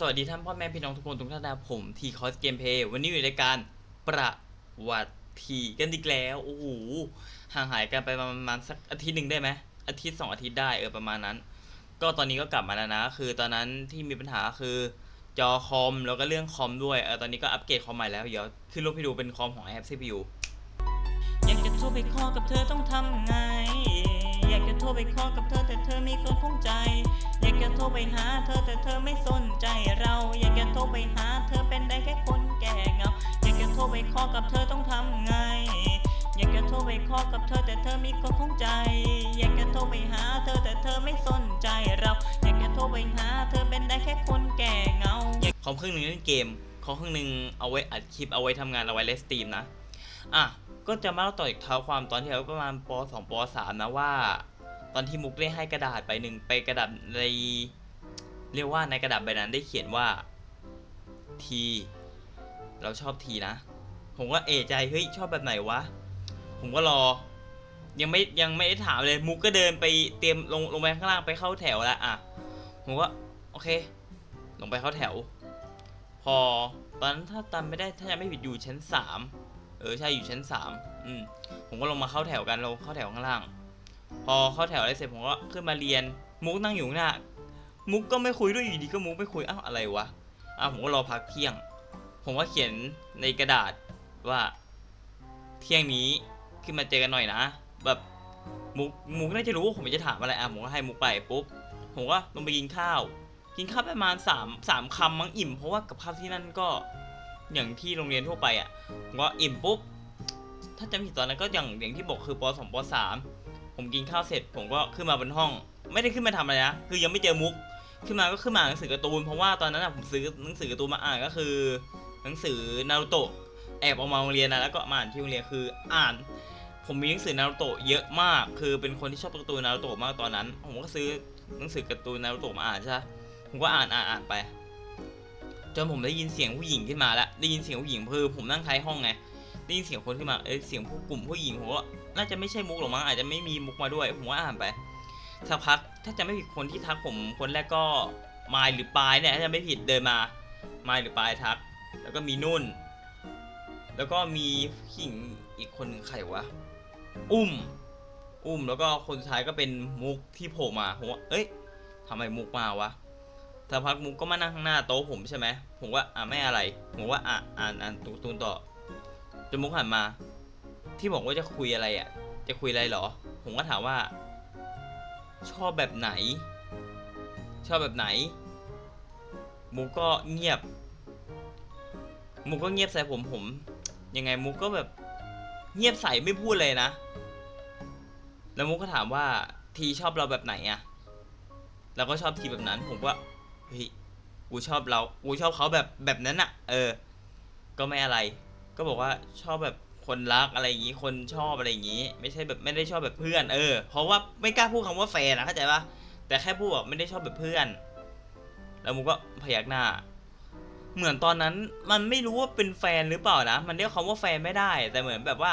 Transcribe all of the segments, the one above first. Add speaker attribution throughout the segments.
Speaker 1: สวัสดีท่านพ่อแม่พี่น้องทุกคนทุกท่านนะผมทีคอสเกมเพย์วันนี้อยู่ในการประวัติทีกันอีกแล้วโอ้โหห่างหายกันไปประมาณสักอาทิตย์หนึ่งได้ไหมอาทิตย์สองอาทิตย์ได้เออประมาณนั้น ก็ตอนนี้ก็กลับมาแล้วนะ คือตอนนั้นที่มีปัญหาคือจอคอมแล้วก็เรื่องคอมด้วยเออตอนนี้ก็อัปเกรดคอมใหม่แล้วเดี๋ยวขึ้นรูปให้ดูเป็นคอมของแอป CPU
Speaker 2: อยากจะโทรไปขอกับเธอต้องทำไง อยากจะโทรไปขอกับเธอแต่เธอไม่เคยคงใจ อยากจะโทรไปหาเธอแต่เธอไม่สนใจเรา อยากจะโทรไปหาเธอเป็นได้แค่คนแก่เงา อยากจะโทรไปขอกับเธอต้องทำไง อยากจะโทรไปขอกับเธอแต่เธอไม่เคยคงใจ อยากจะโทรไปหาเธอแต่เธอไม่สนใจเรา อยากจะโทรไปหาเธอเป็นได้แค่คนแก่เงา
Speaker 1: คอมเครื่องหนึ่งเล่นเกมคอมเครื่องหนึ่งเอาไว้อัดคลิปเอาไว้ทำงานเอาไว้เลสตรีมนะ อะก็จะมาเล่าต่ออีกเท้าความตอนที่เราประมาณป .2 ป .3 นะว่า ตอนที่มุกได้ให้กระดาษใบหนึ่งไปกระดาษในเรียกว่าในกระดาษใบนั้นได้เขียนว่าทีเราชอบทีนะ ผมก็เอะใจเฮ้ยชอบแบบไหนวะ ผมก็รอ ยังไม่ยังไม่ได้ถามเลยมุกก็เดินไปเตรียมลงลงไปข้างล่างไปเข้าแถวแล้วอะผมก็โอเค ลงไปเข้าแถว พอตอนนั้นถ้าจำไม่ได้ถ้ายังไม่ผิดอยู่ชั้นสาม ออใช่อยู่ชั้นสามอืมผมก็ลงมาเข้าแถวกันเราเข้าแถวข้างล่าง พอเข้าแถวอะไรเสร็จผมก็ขึ้นมาเรียน มุกนั่งอยู่หน้า มุกก็ไม่คุยด้วยอยู่ดีก็มุกไม่คุยอ้าวอะไรวะอ้าวผมก็รอพักเที่ยง ผมก็เขียนในกระดาษว่า เที่ยงนี้ขึ้นมาเจอกันหน่อยนะ แบบมุกมุกน่าจะรู้ว่าผมจะถามอะไรอะผมก็ให้มุกไปปุ๊บผมก็ลงไปกินข้าว กินข้าวประมาณสามสามคำมั้งอิ่มเพราะว่ากับข้าวที่นั่นก็ อย่างที่โรงเรียนทั่วไปอะผมก็อิ่มปุ๊บ ถ้าจำไม่ผิดตอนนั้นก็อย่างอย่างที่บอกคือปสองปสามผมกินข้าวเสร็จ ผมก็ขึ้นมาบนห้อง ไม่ได้ขึ้นมาทำอะไรนะคือยังไม่เจอมุก ขึ้นมาก็ขึ้นมาอ่านหนังสือการ์ตูนเพราะว่าตอนนั้นอะผมซื้อหนังสือการ์ตูนมาอ่านก็คือ หนังสือนารูโตะแอบเอามาโรงเรียนนะแล้วก็มาอ่านที่โรงเรียนคืออ่าน ผมมีหนังสือนารูโตะเยอะมาก คือเป็นคนที่ชอบการ์ตูนนารูโตะมากตอนนั้น ผมก็ซื้อหนังสือการ์ตูนนารูโตะมาอ่านใช่ผมก็อ่านอ่านอ่านไป จนผมได้ยินเสียงผู้หญิงขึ้นมาแล้วได้ยินเสียงผู้หญิงคือผมนั่งท้ายห้องไงได้ยินเสียงคนขึ้นมาเอ้ยเสียงผู้กลุ่มผู้หญิงผมก็น่าจะไม่ใช่มุกหรอกมั้งอาจจะไม่มีมุกมาด้วยผมก็อ่านไปสักพักถ้าจะไม่ผิดคนที่ทักผมคนแรกก็มายหรือปลายเนี่ยถ้าจะไม่ผิดเดินมามายหรือปลายทัก แล้วก็มีนุ่น แล้วก็มีผู้หญิงอีกคนหนึ่งใครวะอุ้ม อุ้มแล้วก็คนสุดท้ายก็เป็นมุกที่โผล่มาผมว่าเอ้ยทำไมมุกมาวะ สักพักมุกก็มานั่งข้างหน้าโต๊ะผมใช่ไหมผมว่าอะไม่อะไร ผมว่าอะอ่านอ่านตูนต่อจนมุกหันมา ที่บอกว่าจะคุยอะไรอะ จะคุยอะไรเหรอ ผมก็ถามว่า ชอบแบบไหน ชอบแบบไหน มุกก็เงียบ มุกก็เงียบใส่ผมผม ยังไงมุกก็แบบ เงียบใส่ไม่พูดเลยนะ แล้วมุกก็ถามว่าทีชอบเราแบบไหนอะเราก็ชอบทีแบบนั้น ผมว่า เฮ้ยกูชอบเรากูชอบเขาแบบแบบนั้นอะเออ ก็ไม่อะไร ก็บอกว่าชอบแบบคนรักอะไรอย่างงี้คนชอบอะไรอย่างงี้ ไม่ใช่แบบไม่ได้ชอบแบบเพื่อน เออ เพราะว่าไม่กล้าพูดคำว่าแฟนนะเข้าใจปะแต่แค่พูดแบบไม่ได้ชอบแบบเพื่อน แล้วมุกก็พยักหน้า เหมือนตอนนั้นมันไม่รู้ว่าเป็นแฟนหรือเปล่านะมันเรียกคำว่าแฟนไม่ได้ แต่เหมือนแบบว่า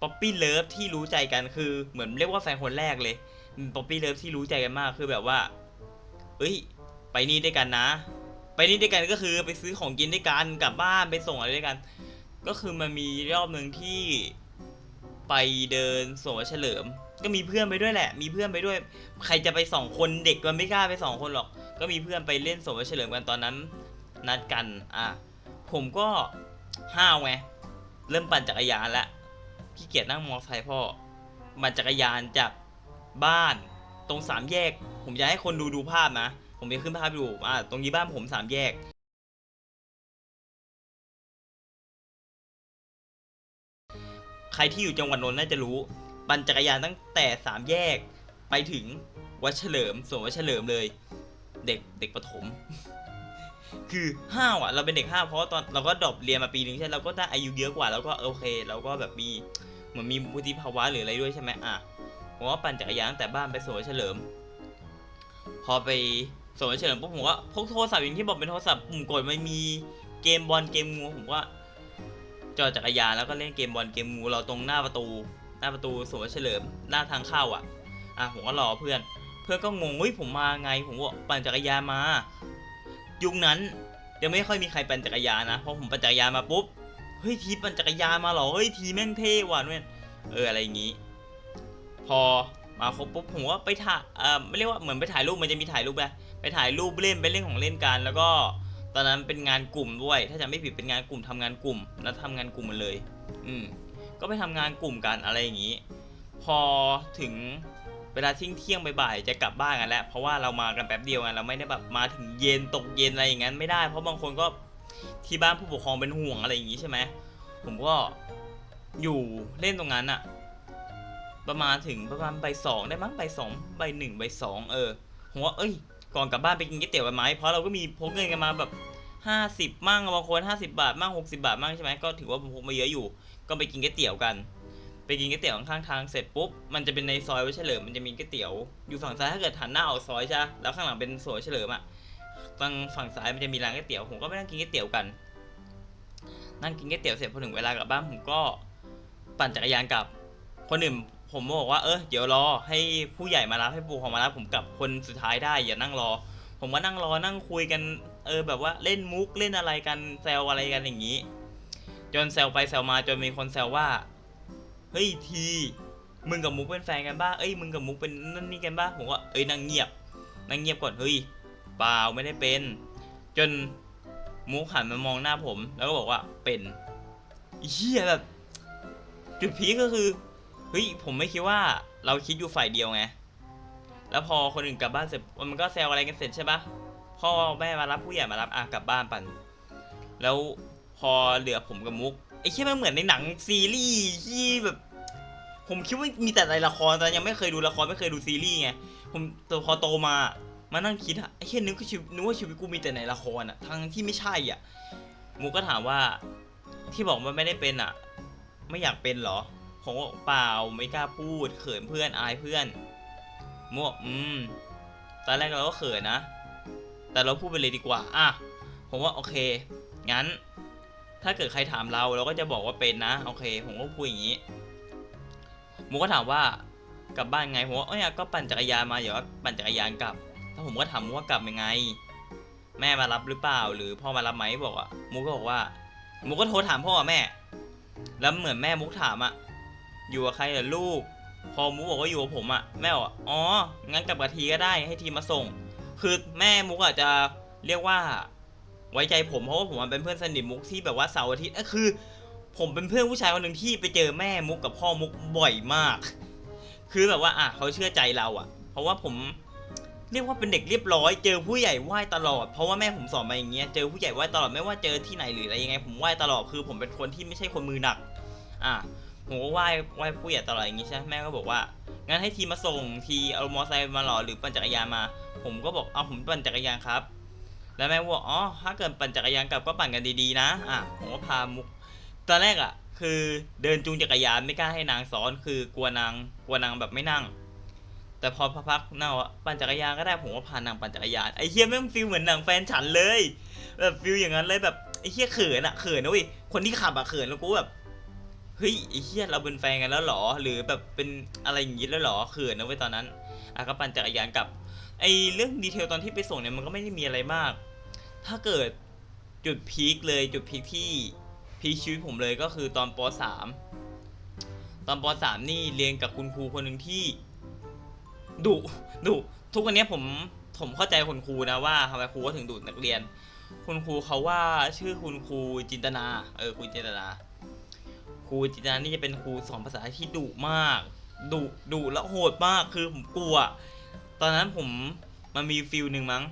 Speaker 1: ป๊อปปี้เลิฟที่รู้ใจกันคือ เหมือนเรียกว่าแฟนคนแรกเลยป๊อปปี้เลิฟที่รู้ใจกันมากคือแบบว่า เอ้ย ไปนี่ด้วยกันนะ ไปนี่ด้วยกันก็คือไปซื้อของกินด้วยกันกลับบ้านไปส่งอะไรด้วยกัน ก็คือมันมีรอบหนึ่งที่ไปเดินสวนเฉลิม ก็มีเพื่อนไปด้วยแหละ มีเพื่อนไปด้วย ใครจะไปสองคนเด็กมันไม่กล้าไปสองคนหรอก ก็มีเพื่อนไปเล่นสวนเฉลิมกันตอนนั้น นัดกันอะผมก็ห้าวไงเริ่มปั่นจักรยานแล้วพี่เกียรนั่งมอเตอร์ไซค์พ่อปั่นจักรยานจากบ้าน ตรงสามแยก ผมจะให้คนดูดูภาพนะ ผมจะขึ้นภาพให้ดูอะตรงนี้บ้านผมสามแยกใครที่อยู่จังหวัดนนท์น่าจะรู้ปั่นจักรยานตั้งแต่สามแยกไปถึงวัดเฉลิมสวนวัดเฉลิมเลย เด็กเด็กประถม คือห้าวอะ เราเป็นเด็กห้าวเพราะตอนเราก็ดรอปเรียนมาปีหนึ่งใช่เราก็ได้อายุเยอะกว่าแล้วก็โอเคเราก็แบบมีเหมือนมีวุฒิภาวะหรืออะไรด้วยใช่ไหมอะผมว่าปั่นจักรยานตั้งแต่บ้านไปสวนเฉลิม พอไป สวนเฉลิมปุ๊บผมว่าพกโทรศัพท์อย่างที่บอกเป็นโทรศัพท์ปุ่มกดไม่มีเกมบอลเกมงูผมว่าจอดจักรยานแล้วก็เล่นเกมบอลเกมงูเราตรงหน้าประตู หน้าประตูสวนเฉลิมหน้าทางเข้าอะอะผมก็รอเพื่อน เพื่อนก็งงเฮ้ยผมมาไง ผมก็ปั่นจักรยานมา ยุคนั้นยังไม่ค่อยมีใครปั่นจักรยานนะพอผมปั่นจักรยานมาปุ๊บเฮ้ยทีปั่นจักรยานมาเหรอเฮ้ยทีแม่งเท่ว่ะเว้ยเอออะไรอย่างงี้ พอมาครบปุ๊บผมก็ไปถ่ายเอ่อไม่เรียกว่าเหมือนไปถ่ายรูปมันจะมีถ่ายรูปไป ไปถ่ายรูปเล่นไปเล่นของเล่นกัน แล้วก็ตอนนั้นเป็นงานกลุ่มด้วย ถ้าจำไม่ผิดเป็นงานกลุ่มทำงานกลุ่มแล้วทำงานกลุ่มหมดเลย อืมก็ไปทำงานกลุ่มกันอะไรอย่างนี้ พอถึงเวลาเที่ยงเที่ยงบ่ายๆจะกลับบ้านกันแล้ว เพราะว่าเรามากันแป๊บเดียวไงเราไม่ได้แบบมาถึงเย็นตกเย็นอะไรอย่างนั้นไม่ได้ เพราะบางคนก็ที่บ้านผู้ปกครองเป็นห่วงอะไรอย่างนี้ใช่ไหมผมก็อยู่เล่นตรงนั้นอะประมาณถึงประมาณใบสองได้มั้งใบสองใบหนึ่งใบสองเออผมว่าเอ้ย ก่อนกลับบ้านไปกินก๋วยเตี๋ยวกันไหมเพราะเราก็มีพกเงินกันมาแบบห้าสิบมั่งบางคนห้าสิบาทมั่งหกสิบาทมั่งใช่ไหมก็ถือว่าผมพกมาเยอะอยู่ ก็ไปกินก๋วยเตี๋ยวกัน ไปกินก๋วยเตี๋ยวข้างทางเสร็จปุ๊บมันจะเป็นในซอยไว้เฉลิมมันจะมีก๋วยเตี๋ยวอยู่ฝั่งซ้ายถ้าเกิดหันหน้าออกซอยใช่แล้วข้างหลังเป็นสวนเฉลิมอะตรงฝั่งซ้ายมันจะมีร้านก๋วยเตี๋ยวผมก็ไปนั่งกินก๋วยเตี๋ยวกัน นั่งกินก๋วยเตี๋ยวเสร็จพอถึงเวลากลับบ้านผมก็ปั่นจักรยานกลับคนอื่น ผมบอกว่าเออเดี๋ยวรอให้ผู้ใหญ่มารับให้ปู่ของมารับผมกลับคนสุดท้ายได้อย่านั่งรอ ผมก็นั่งรอนั่งคุยกัน เออแบบว่าเล่นมุกเล่นอะไรกันแซวอะไรกันอย่างนี้ จนแซวไปแซวมาจนมีคนแซวว่าเฮ้ยทีมึงกับมุกเป็นแฟนกันบ้าเอ้ยมึงกับมุกเป็นนั่นนี่กันบ้าผมว่าเอ้ยนั่งเงียบนั่งเงียบก่อนเฮ้ยเปล่าไม่ได้เป็น จนมุกหันมามองหน้าผม แล้วก็บอกว่าเป็นเฮียแบบจุดพีก็คือ ฮ้ยผมไม่คิดว่าเราคิดอยู่ฝ่ายเดียวไง แล้วพอคนอื่นกลับบ้านเสร็จมันก็แซวอะไรกันเสร็จใช่ปะพ่อแม่มารับผู้ใหญ่มารับอะกลับบ้านปัน แล้วพอเหลือผมกับมุกไอ้เชี่ยมันเหมือนในหนังซีรีส์ที่แบบ ผมคิดว่ามีแต่ในละครแต่ยังไม่เคยดูละครไม่เคยดูซีรีส์ไงผมแต่พอโตมามานั่งคิดอะไอ้เชี่ยนึกว่าชีวิตนึกว่าชีวิตกูมีแต่ในละครอะทั้งที่ไม่ใช่อะมุกก็ถามว่าที่บอกว่าไม่ได้เป็นอะไม่อยากเป็นเหรอ ผมบอกเปล่าไม่กล้าพูด เขินเพื่อนอายเพื่อนมุกบอกอืมตอนแรกเราก็เขินนะ แต่เราพูดไปเลยดีกว่า อะ ผมว่าโอเค งั้น ถ้าเกิดใครถามเราเราก็จะบอกว่าเป็นนะ โอเค ผมก็พูดอย่างนี้มุกก็ถามว่ากลับบ้านไง ผมว่าเอ้ยก็ปั่นจักรยานมาเดี๋ยวปั่นจักรยานกลับถ้าผมก็ถามมุกว่ากลับยังไง แม่มารับหรือเปล่า หรือพ่อมารับไหมบอกว่ามุกก็บอกว่ามุกก็โทรถามพ่อกับแม่ แล้วเหมือนแม่มุกถามอะ อยู่กับใครเหรอลูก พอมุกบอกว่าอยู่กับผมอะแม่บอกว่าอ๋อ งั้นกลับกับทีก็ได้ให้ทีมาส่ง คือแม่มุกอาจจะเรียกว่า ไว้ใจผมเพราะว่าผมเป็นเพื่อนสนิทมุกที่แบบว่าเสาร์อาทิตย์เอ้ยคือ ผมเป็นเพื่อนผู้ชายคนหนึ่งที่ไปเจอแม่มุกกับพ่อมุกบ่อยมาก คือแบบว่าอะเขาเชื่อใจเราอะเพราะว่าผมเรียกว่าเป็นเด็กเรียบร้อย เจอผู้ใหญ่ไหว้ตลอด เพราะว่าแม่ผมสอนมาอย่างเงี้ย เจอผู้ใหญ่ไหว้ตลอด ไม่ว่าเจอที่ไหนหรืออะไรยังไง ผมไหว้ตลอด คือผมเป็นคนที่ไม่ใช่คนมือหนัก อะ ผมก็ไหว้ไหว้ผู้ใหญ่ตลอดอย่างงี้ใช่ไหมแม่ก็บอกว่างั้นให้ทีมาส่งทีเอามอไซค์มาหรอหรือปั่นจักรยานมา ผมก็บอกเอาผมปั่นจักรยานครับ แล้วแม่บอกอ๋อถ้าเกิดปั่นจักรยานกลับก็ปั่นกันดีๆนะอะผมก็พามุกตอนแรกอะ คือเดินจูงจักรยานไม่กล้าให้นางซ้อน คือกลัวนางกลัวนางแบบไม่นั่ง แต่พอพักๆนั่งว่าปั่นจักรยานก็ได้ผมก็พานางปั่นจักรยานไอ้เฮียแม่งฟีลเหมือนหนังแฟนฉันเลยแบบฟีลอย่างนั้นเลยแบบไอ้เฮียเขินอะเขินนะเว้ยคนที่ขับอะเขินแล้วกูแบบ เฮ้ยไอ้เฮียเราเป็นแฟนกันแล้วหรอ หรือแบบเป็นอะไรอย่างงี้แล้วหรอเขินนะเว้ยตอนนั้นอะก็ปั่นจักรยานกลับไอ้เรื่องดีเทลตอนที่ไปส่งเนี่ยมันก็ไม่ได้มีอะไรมาก ถ้าเกิดจุดพีคเลยจุดพีคที่พีคชีวิตผมเลยก็คือตอนป .3 ตอนป .3 นี่เรียนกับคุณครูคนหนึ่งที่ดุดุทุกวันนี้ผมผมเข้าใจคุณครูนะว่าทำไมครูก็ถึงดุนักเรียน คุณครูเขาว่าชื่อคุณครูจินตนา เออครูจินตนา ครูจินตนานี่จะเป็นครูสอนภาษาที่ดุมากดุดุแล้วโหดมากคือผมกลัว ตอนนั้นผมมันมีฟิลหนึ่งมั้ง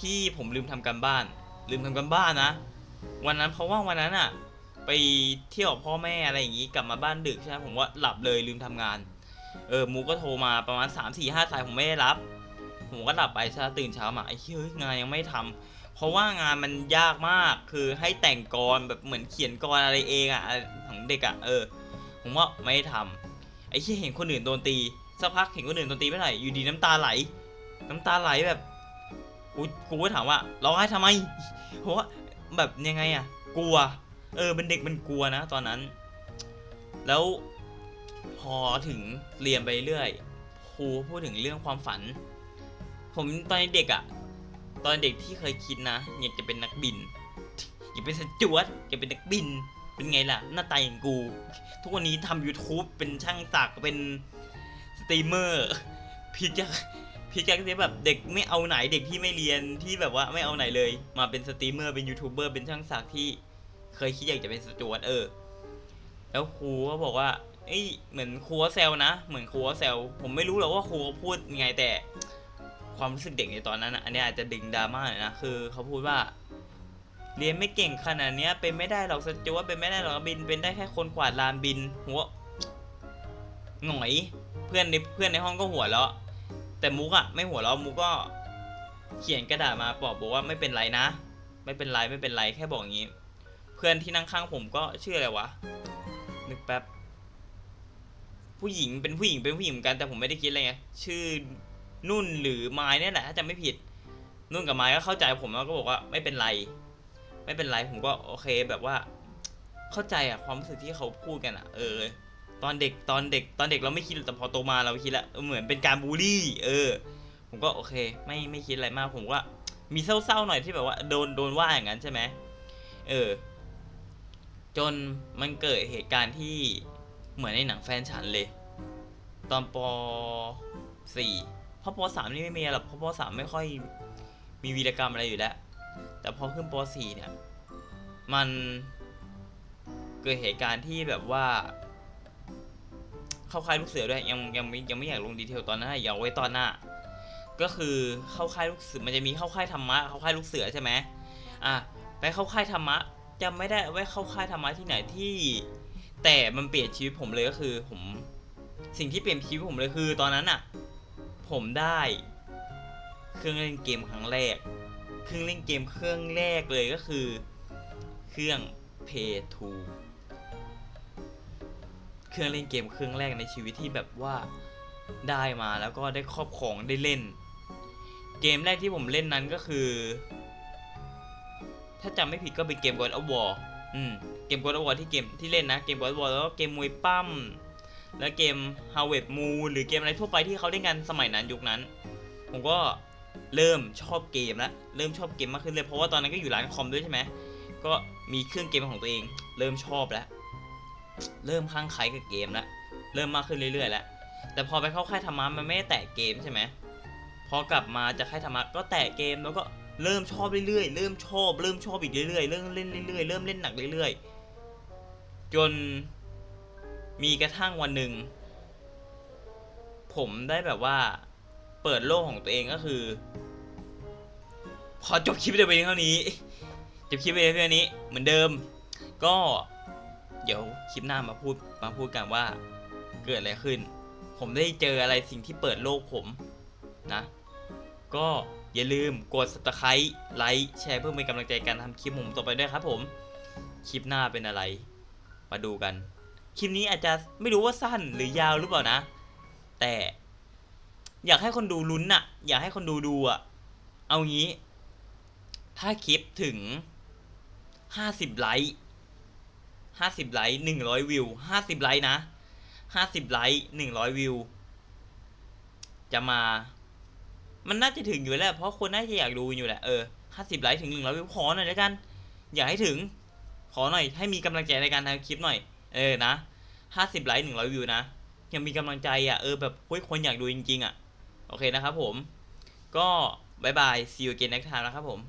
Speaker 1: ที่ผมลืมทำการบ้าน ลืมทำการบ้านนะ วันนั้นเพราะว่าวันนั้นอะไปเที่ยวพ่อแม่อะไรอย่างงี้กลับมาบ้านดึกใช่ไหมผมว่าหลับเลยลืมทำงาน เออมูก็โทรมาประมาณ3 4 5สายผมไม่ได้รับ ผมก็หลับไปใช่ไหมตื่นเช้ามาไอ้เฮ้ยงานยังไม่ทำ เพราะว่างานมันยากมากคือให้แต่งกรแบบเหมือนเขียนกรอะไรเองอะของเด็กอะเออ ผมว่าไม่ได้ทำไอ้ที่เห็นคนอื่นโดนตีสักพักเห็นคนอื่นโดนตีไม่ไหร่อยู่ดีน้ำตาไหล น้ำตาไหลแบบกูกูก็ถามว่าร้องไห้ทำไมเพราะว่าแบบยังไงอะกลัว เออเป็นเด็กมันกลัวนะ ตอนนั้น แล้วพอถึงเรียนไปเรื่อยครูพูดถึงเรื่องความฝัน ผมตอนเด็กอะ ตอนเด็กที่เคยคิดนะอยากจะเป็นนักบิน อยากเป็นสจวตอยากเป็นนักบิน เป็นไงล่ะ หน้าตาอย่างกู ทุกวันนี้ทำ YouTube เป็นช่างสักเป็นสตรีมเมอร์พี่จะพี่จะจะแบบเด็กไม่เอาไหนเด็กที่ไม่เรียนที่แบบว่าไม่เอาไหนเลย มาเป็นสตรีมเมอร์เป็นยูทูบเบอร์เป็นช่างสักที่เคยคิดอยากจะเป็นสจวตเออ แล้วครูก็บอกว่าเอ้ยเหมือนครูก็แซวนะ เหมือนครูก็แซวผมไม่รู้หรอกว่าครูพูดยังไงแต่ ความรู้สึกเด็กในตอนนั้นอะอันนี้อาจจะดึงดราม่าหน่อยนะคือเขาพูดว่า เรียนไม่เก่งขนาดเนี้ย เป็นไม่ได้หรอกสจวตเป็นไม่ได้หรอกบิน เป็นได้แค่คนกวาดลานบิน หัวหงอยเพื่อนในเพื่อนในห้องก็หัวเราะแต่มุกอะไม่หัวเราะมุกก็เขียนกระดาษมาบอกบอกว่าไม่เป็นไรนะ ไม่เป็นไรไม่เป็นไรแค่บอกอย่างนี้ เพื่อนที่นั่งข้างผมก็ชื่ออะไรวะนึกแป๊บผู้หญิงเป็นผู้หญิงเป็นผู้หญิงเหมือนกันแต่ผมไม่ได้คิดอะไรไงชื่อ นุ่นหรือไม้เนี่ยแหละถ้าจำไม่ผิด นุ่นกับไม้ก็เข้าใจผมแล้วก็บอกว่าไม่เป็นไร ไม่เป็นไรผมก็โอเคแบบว่า เข้าใจอะความรู้สึกที่เขาพูดกันอะเออ ตอนเด็กตอนเด็กตอนเด็กเราไม่คิดแต่พอโตมาเราคิดล้วเออเหมือนเป็นการบูลลี่ เออ ผมก็โอเค ไม่ไม่คิดอะไรมากผมว่ามีเศร้าๆหน่อยที่แบบว่าโดนโดนว่าอย่างนั้นใช่ไหมเออ จนมันเกิดเหตุการณ์ที่เหมือนในหนังแฟนฉันเลย ตอนป .4 เพราะป .3 นี่ไม่มีหรอกเพราะป .3 ไม่ค่อยมีวีรกรรมอะไรอยู่แล้ว แต่พอขึ้นป .4 เนี่ย มันเกิดเหตุการณ์ที่แบบว่า เข้าค่ายลูกเสือด้วยยังยังไม่ยังไม่อยากลงดีเทลตอนนั้นอยากเอาไว้ตอนหน้า ก็คือเข้าค่ายลูกเสือมันจะมีเข้าค่ายธรรมะเข้าค่ายลูกเสือใช่ไหมอะไปเข้าค่ายธรรมะจำไม่ได้ว่าเข้าค่ายธรรมะที่ไหนที่ แต่มันเปลี่ยนชีวิตผมเลยก็คือ ผมสิ่งที่เปลี่ยนชีวิตผมเลยคือ ตอนนั้นอะ ผมได้ เครื่องเล่นเกมครั้งแรก เครื่องเล่นเกมเครื่องแรกเลยก็คือ เครื่อง Play 2เครื่องเล่นเกมเครื่องแรกในชีวิตที่แบบว่าได้มาแล้วก็ได้ครอบครองได้เล่น เกมแรกที่ผมเล่นนั้นก็คือ ถ้าจำไม่ผิดก็เป็นเกม God of War อืมเกม God of War ที่เกมที่เล่นนะ เกม God of War แล้วก็เกมมวยปั้ม แล้วเกม Harvest Moon หรือเกมอะไรทั่วไปที่เขาเล่นกันสมัยนั้นยุคนั้น ผมก็เริ่มชอบเกมแล้วเริ่มชอบเกมมากขึ้นเลยเพราะว่าตอนนั้นก็อยู่ร้านคอมด้วยใช่ไหมก็มีเครื่องเกมของตัวเอง เริ่มชอบแล้ว เริ่มคลั่งไคล้กับเกมแล้วเริ่มมากขึ้นเรื่อยๆแล้วแต่พอไปเข้าค่ายธรรมะมันไม่ได้แตะเกมใช่ไหมพอกลับมาจากค่ายธรรมะก็แตะเกมแล้วก็เริ่มชอบเรื่อยๆ เริ่มชอบ เริ่มชอบอีกเรื่อยๆ เริ่มเล่นเรื่อยๆ เริ่มเล่นหนักเรื่อยๆ จน มีกระทั่งวันหนึ่ง ผมได้แบบว่า เปิดโลกของตัวเองก็คือ พอจบคลิปเดียวไปเท่านี้จบคลิปไปเท่านี้ เหมือนเดิม ก็ เดี๋ยวคลิปหน้ามาพูดมาพูดกันว่า เกิดอะไรขึ้น ผมได้เจออะไรสิ่งที่เปิดโลกผมนะ ก็อย่าลืมกด subscribe ไลค์แชร์เพื่อเป็นกำลังใจการทำคลิปผมต่อไปด้วยครับผม คลิปหน้าเป็นอะไร มาดูกัน คลิปนี้อาจจะไม่รู้ว่าสั้นหรือยาวหรือเปล่านะ แต่ อยากให้คนดูลุ้นอะอยากให้คนดูดูอะเอางี้ ถ้าคลิปถึงห้าสิบไลค์ห้าสิบไลค์หนึ่งร้อยวิวห้าสิบไลค์นะห้าสิบไลค์หนึ่งร้อยวิว จะมา มันน่าจะถึงอยู่แล้ว เพราะคนน่าจะอยากดูอยู่แหละเออห้าสิบไลค์ถึงหนึ่งร้อยวิวขอหน่อยแล้วกัน อยากให้ถึง ขอหน่อยให้มีกำลังใจในการทำคลิปหน่อย เออนะห้าสิบไลค์หนึ่งร้อยวิวนะ ยังมีกำลังใจอะเออแบบเฮ้ยคนอยากดูจริง ๆ อะ โอเคนะครับผม ก็บายบาย see you again next time นะครับผม